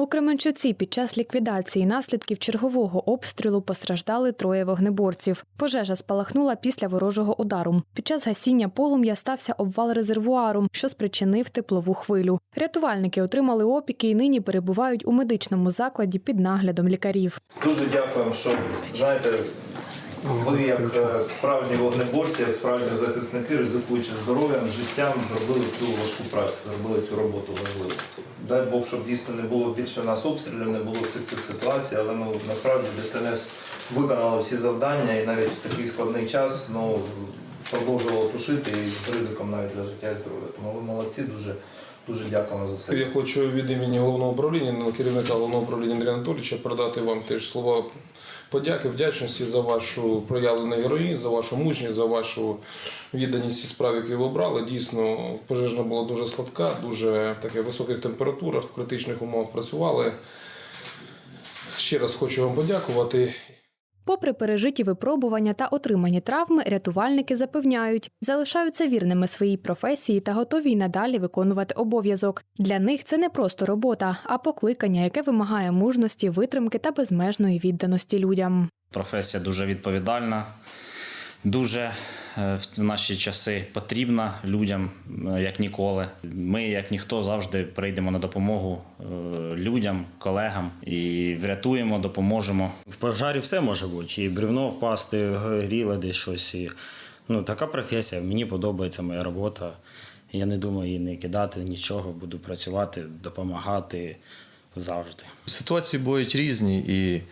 У Кременчуці під час ліквідації наслідків чергового обстрілу постраждали троє вогнеборців. Пожежа спалахнула після ворожого удару. Під час гасіння полум'я стався обвал резервуару, що спричинив теплову хвилю. Рятувальники отримали опіки і нині перебувають у медичному закладі під наглядом лікарів. Дуже дякуємо, що знаєте, ви як е, справжні вогнеборці, як справжні захисники, ризикуючи здоров'ям, життям, зробили цю важку працю, зробили цю роботу важливу. Дай Бог, щоб дійсно не було більше нас обстрілів, не було всіх цих ситуацій, але ну насправді ДСНС виконало всі завдання і навіть в такий складний час ну, продовжувало тушити і з ризиком навіть для життя і здоров'я. Тому ви молодці, дуже дуже дякуємо за все. Я хочу від імені головного управління, ну, керівника головного управління Андрія Анатолійовича передати вам теж слова подяки, вдячності за вашу проявлену героїзм, за вашу мужність, за вашу відданість і справ, які ви обрали. Дійсно, пожежна була дуже сладка, дуже таке в високих температурах, в критичних умовах працювали. Ще раз хочу вам подякувати. Попри пережиті випробування та отримані травми, рятувальники запевняють, залишаються вірними своїй професії та готові й надалі виконувати обов'язок. Для них це не просто робота, а покликання, яке вимагає мужності, витримки та безмежної відданості людям. Професія дуже відповідальна, дуже в наші часи потрібна людям, е, як ніколи. Ми, як ніхто, завжди прийдемо на допомогу е, людям, колегам і врятуємо, допоможемо. В пожарі все може бути. І бревно впасти, горіло десь щось. І, ну, така професія. Мені подобається моя робота. Я не думаю її не кидати, нічого. Буду працювати, допомагати завжди. Ситуації бувають різні, і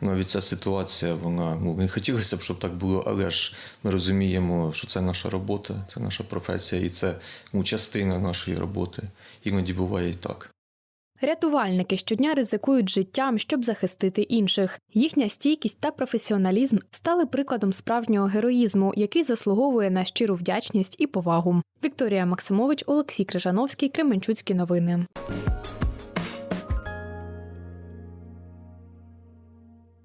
навіть ця ситуація, вона ну не хотілося б, щоб так було, але ж ми розуміємо, що це наша робота, це наша професія, і це ну, частина нашої роботи. Іноді буває і так. Рятувальники щодня ризикують життям, щоб захистити інших. Їхня стійкість та професіоналізм стали прикладом справжнього героїзму, який заслуговує на щиру вдячність і повагу. Вікторія Максимович, Олексій Крижановський, Кременчуцькі новини.